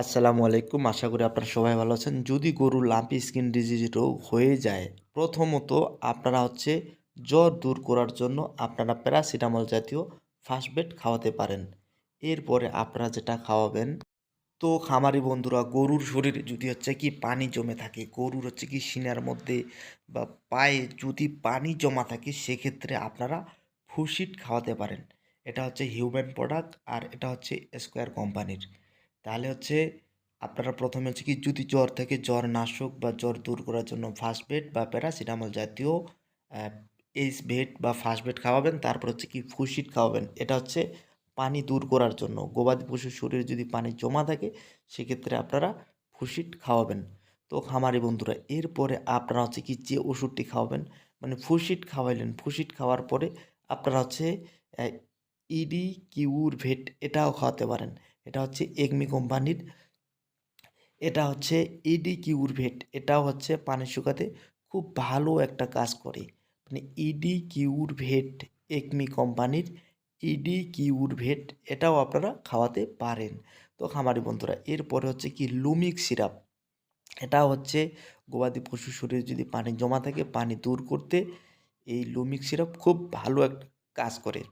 আসসালামু আলাইকুম। আশা করি আপনারা সবাই ভালো আছেন। যদি গরুর লাম্পি স্কিন ডিজিজ রোগ হয়ে যায়, প্রথমত আপনারা হচ্ছে জ্বর দূর করার জন্য আপনারা প্যারাসিটামল জাতীয় ফার্স্ট বেড খাওয়াতে পারেন। এরপরে আপনারা যেটা খাওয়াবেন, তো খামারি বন্ধুরা, গরুর শরীরে যদি হচ্ছে কি পানি জমে থাকে, গরুর হচ্ছে কি সিনার মধ্যে বা পায়ে যদি পানি জমা থাকে, সেক্ষেত্রে আপনারা ফুসিট খাওয়াতে পারেন। এটা হচ্ছে হিউম্যান প্রোডাক্ট আর এটা হচ্ছে স্কোয়ার কোম্পানির তাহলে হচ্ছে আপনারা প্রথমে হচ্ছে কি যদি জ্বর থেকে জ্বর নাশক বা জ্বর দূর করার জন্য ফার্স্ট বেড বা প্যারাসিটামল জাতীয় এইস বেড বা ফার্স্ট বেড খাওয়াবেন, তারপর হচ্ছে কি ফুসিট খাওয়াবেন। এটা হচ্ছে পানি দূর করার জন্য। গবাদি পশুর শরীরে যদি পানি জমা থাকে, সেক্ষেত্রে আপনারা ফুসিট খাওয়াবেন। তো খামারি বন্ধুরা, এরপরে আপনারা হচ্ছে কি যে ওষুধটি খাওয়াবেন মানে ফুসিট খাওয়াইলেন ফুসিট খাওয়ার পরে আপনারা হচ্ছে ইডি কিউর ভেট এটাও খাওয়াতে পারেন। এটা হচ্ছে এগমি কোম্পানির। এটা হচ্ছে ইডি কিউর ভেট এটাও হচ্ছে পানি শুকাতে খুব ভালো একটা কাজ করে। মানে ইডি কিউর ভেট একমি কোম্পানির ইডি কিউর ভেট এটাও আপনারা খাওয়াতে পারেন। তো খামারি বন্ধুরা, এরপরে হচ্ছে কি লুমিক সিরাপ। এটা হচ্ছে গবাদি পশুর শরীরে যদি পানি জমা থাকে, পানি দূর করতে এই লুমিক সিরাপ খুব ভালো একটা কাজ করে।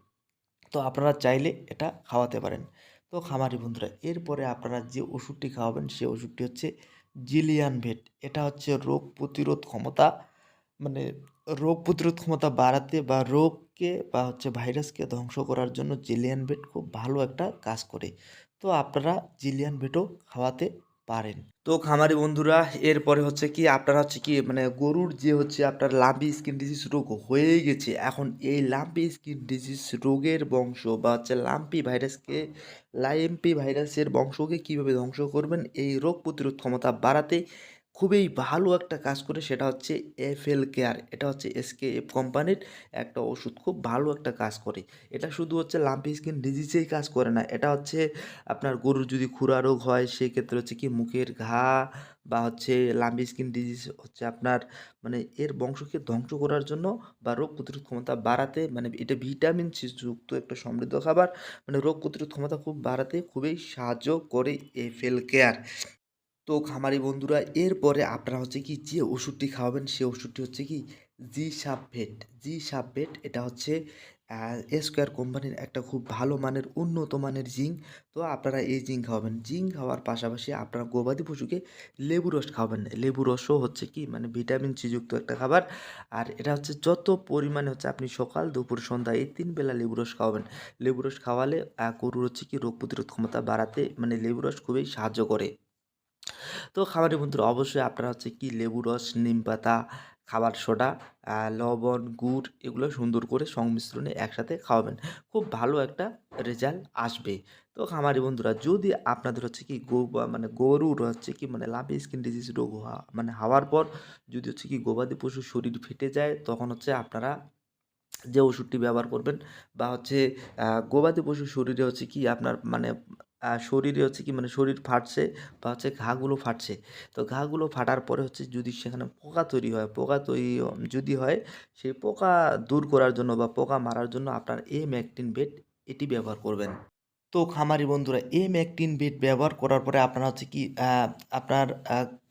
তো আপনারা চাইলে এটা খাওয়াতে পারেন। তো খামারি বন্ধুরা, এরপরে আপনারা যে ওষুধটি খাওয়াবেন সেই ওষুধটি হচ্ছে জিলিয়ান ভেট। এটা হচ্ছে রোগ প্রতিরোধ ক্ষমতা মানে রোগ প্রতিরোধ ক্ষমতা বাড়াতে বা রোগকে বা হচ্ছে ভাইরাসকে ধ্বংস করার জন্য জিলিয়ান ভেট খুব ভালো একটা কাজ করে। তো আপনারা জিলিয়ান ভেটও খাওয়াতে পারেন। তো খামারি বন্ধুরা, এরপরে হচ্ছে কি, আপনার হচ্ছে কি মানে গরুর যে হচ্ছে আপনার লাম্পি স্কিন ডিজিজ রোগ হয়ে গেছে, এখন এই লাম্পি স্কিন ডিজিজ রোগের বংশ বা হচ্ছে লাম্পি ভাইরাসকে লাইম্পি ভাইরাসের বংশকে কীভাবে ধ্বংস করবেন, এই রোগ প্রতিরোধ ক্ষমতা বাড়াতে খুবই ভালো একটা কাজ করে সেটা হচ্ছে এফএল কেয়ার এটা হচ্ছে এসকে এফ কোম্পানির একটা ওষুধ। খুব ভালো একটা কাজ করে। এটা শুধু হচ্ছে লাম্পি স্কিন ডিজিজেই কাজ করে না, এটা হচ্ছে আপনার গরুর যদি খুরা রোগ হয় সেই ক্ষেত্রে হচ্ছে কি মুখের ঘা বা হচ্ছে লাম্পি স্কিন ডিজিজ হচ্ছে আপনার মানে এর বংশকে ধ্বংস করার জন্য বা রোগ প্রতিরোধ ক্ষমতা বাড়াতে মানে এটা ভিটামিন সি যুক্ত একটা সমৃদ্ধ খাবার মানে রোগ প্রতিরোধ ক্ষমতা খুব বাড়াতে খুবই সাহায্য করে এফএল কেয়ার তো খামারি বন্ধুরা, এরপরে আপনারা হচ্ছে কি যে ওষুধটি খাওয়াবেন সে ওষুধটি হচ্ছে কি জি সাবভেট জি সাবভেট এটা হচ্ছে স্কোয়ার কোম্পানির একটা খুব ভালো মানের, উন্নত মানের জিঙ্ক। তো আপনারা এই জিঙ্ক খাওয়াবেন। জিঙ্ক খাওয়ার পাশাপাশি আপনারা গবাদি পশুকে লেবু রস খাওয়াবেন। লেবু রসও হচ্ছে কি মানে ভিটামিন সিযুক্ত একটা খাবার। আর এটা হচ্ছে যত পরিমাণে হচ্ছে আপনি সকাল, দুপুর, সন্ধ্যা এই তিন বেলা লেবু রস খাওয়াবেন। লেবু রস খাওয়ালে গরুর হচ্ছে কি রোগ প্রতিরোধ ক্ষমতা বাড়াতে মানে লেবু রস খুবই সাহায্য করে। তো খাবারের বন্ধুরা অবশ্যই আপনারা হচ্ছে কি লেবু রস, নিম পাতা, খাবার সোডা লবণ, গুড় এগুলো সুন্দর করে সংমিশ্রণে একসাথে খাওয়াবেন। খুব ভালো একটা রেজাল্ট আসবে। তো খামারি বন্ধুরা, যদি আপনাদের হচ্ছে কি গো মানে গরুর হচ্ছে কি মানে লাভি স্কিন ডিজিজ রোগ হওয়া মানে হওয়ার পর যদি হচ্ছে কি গবাদি পশুর শরীর ফেটে যায়, তখন হচ্ছে আপনারা যে ওষুধটি ব্যবহার করবেন বা হচ্ছে গবাদি পশুর শরীরে হচ্ছে কি আপনার মানে শরীরে হচ্ছে কি মানে শরীর ফাটছে বা হচ্ছে ঘাগুলো ফাটছে। তো ঘাগুলো ফাটার পরে হচ্ছে যদি সেখানে পোকা তৈরি হয়, পোকা তৈরি যদি হয়, সেই পোকা দূর করার জন্য বা পোকা মারার জন্য আপনার এম একটিন বেড এটি ব্যবহার করবেন। তো খামারি বন্ধুরা এম একটিন বেড ব্যবহার করার পরে আপনারা হচ্ছে কি আপনার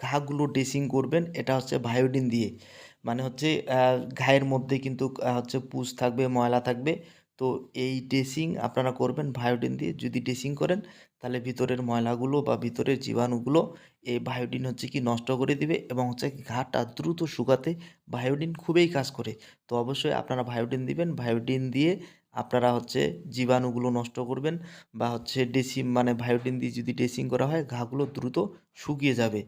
ঘাগুলো ড্রেসিং করবেন। এটা হচ্ছে ভায়োডিন দিয়ে। মানে হচ্ছে ঘায়ের মধ্যে কিন্তু হচ্ছে পুষ থাকবে, ময়লা থাকবে। তো এই ড্রেসিং আপনারা করবেন ভায়োডিন দিয়ে। যদি ড্রেসিং করেন, তাহলে ভিতরের ময়লাগুলো বা ভিতরের জীবাণুগুলো এই ভায়োডিন হচ্ছে কি নষ্ট করে দিবে এবং হচ্ছে ঘাটা দ্রুত শুকাতে ভায়োডিন খুবই কাজ করে। তো অবশ্যই আপনারা ভায়োডিন দিবেন। ভায়োডিন দিয়ে আপনারা হচ্ছে জীবাণুগুলো নষ্ট করবেন বা হচ্ছে ড্রেসিং মানে ভায়োডিন দিয়ে যদি ড্রেসিং করা হয়, ঘাগুলো দ্রুত শুকিয়ে যাবে।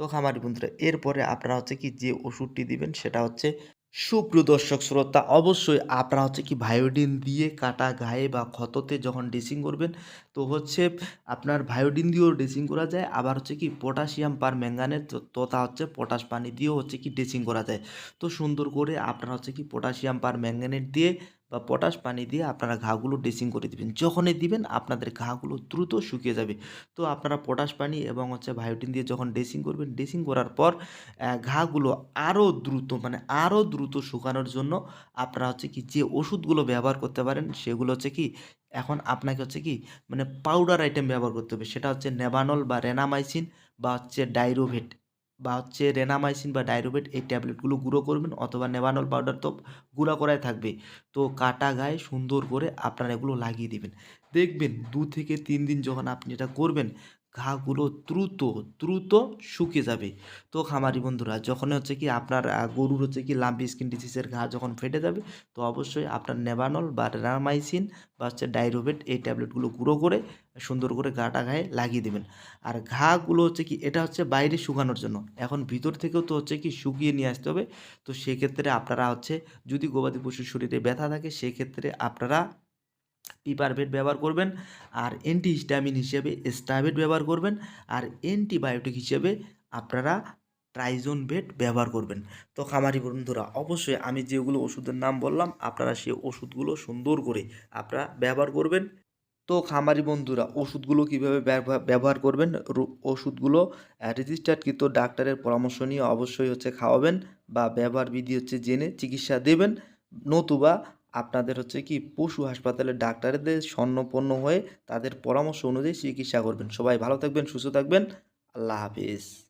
তো খামারি বন্ধুরা, এরপরে আপনারা হচ্ছে কি যে ওষুধটি দিবেন সেটা হচ্ছে সুপ্রিয় দর্শক শ্রোতা, অবশ্যই আপনারা হচ্ছে কি ভায়োডিন দিয়ে কাটা গায়ে বা ক্ষততে যখন ড্রেসিং করবেন, তো হচ্ছে আপনার ভায়োডিন দিয়েও ড্রেসিং করা যায়, আবার হচ্ছে কি পটাশিয়াম পার ম্যাঙ্গানের তথা হচ্ছে পটাশ পানি দিয়েও হচ্ছে কি ড্রেসিং করা যায়। তো সুন্দর করে আপনারা হচ্ছে কি পটাশিয়াম পার ম্যাঙ্গানেট দিয়ে বা পটাশ পানি দিয়ে আপনারা ঘাগুলো ড্রেসিং করে দিবেন। যখনই দিবেন, আপনাদের ঘাগুলো দ্রুত শুকিয়ে যাবে। তো আপনারা পটাশ পানি এবং হচ্ছে ভায়োটিন দিয়ে যখন ড্রেসিং করবেন ড্রেসিং করার পর ঘাগুলো আরও দ্রুত মানে আরও দ্রুত শুকানোর জন্য আপনারা হচ্ছে কি যে ওষুধগুলো ব্যবহার করতে পারেন, সেগুলো হচ্ছে কি, এখন আপনাকে হচ্ছে কি মানে পাউডার আইটেম ব্যবহার করতে হবে। সেটা হচ্ছে নেবানল বা রেনামাইসিন বা হচ্ছে ডাইরোভেট। বা হচ্ছে রেনামাইসিন বা ডাইরোবেট এই ট্যাবলেটগুলো গুঁড়ো করবেন অথবা নেভানল পাউডার তো গুঁড়া করাই থাকবে। তো কাটা গায়ে সুন্দর করে আপনারা এগুলো লাগিয়ে দিবেন। দেখবেন দু থেকে তিন দিন যখন আপনি এটা করবেন ঘাগুলো দ্রুত দ্রুত শুকিয়ে যাবে। তো খামারি বন্ধুরা যখন হচ্ছে কি আপনার গরুর হচ্ছে কি লাম্পি স্কিন ডিজিজের ঘা যখন ফেটে যাবে, তো অবশ্যই আপনার নেভানল বা রেনামাইসিন বা হচ্ছে ডাইরোভেট এই ট্যাবলেটগুলো গুঁড়ো করে, সুন্দর করে গাটা গায়ে লাগিয়ে দেবেন। আর ঘাগুলো হচ্ছে কি, এটা হচ্ছে বাইরে শুকানোর জন্য। এখন ভিতর থেকেও তো হচ্ছে কি শুকিয়ে নিয়ে আসতে হবে। তো সেক্ষেত্রে আপনারা হচ্ছে, যদি গবাদি পশুর শরীরে ব্যথা থাকে, সেক্ষেত্রে আপনারা পিপারভেট ব্যবহার করবেন আর অ্যান্টি হিস্টামিন হিসেবে স্টাভেট ব্যবহার করবেন আর অ্যান্টিবায়োটিক হিসেবে আপনারা ট্রাইজোন ভেট ব্যবহার করবেন। তো খামারি বন্ধুরা, অবশ্যই আমি যেগুলো ওষুধের নাম বললাম, আপনারা সেই ওষুধগুলো সুন্দর করে আপনারা ব্যবহার করবেন। তো খামারি বন্ধুরা, ওষুধগুলো কীভাবে ব্যবহার- করবেন? ওষুধগুলো রেজিস্টার্ডকৃত ডাক্তারের পরামর্শ নিয়ে অবশ্যই হচ্ছে খাওয়াবেন বা ব্যবহার বিধি হচ্ছে জেনে চিকিৎসা দেবেন। নতুবা আপনাদের হচ্ছে কি পশু হাসপাতালের ডাক্তারদের স্বর্ণপন্ন হয়ে তাদের পরামর্শ অনুযায়ী চিকিৎসা করবেন। সবাই ভালো থাকবেন, সুস্থ থাকবেন। আল্লাহ হাফিজ।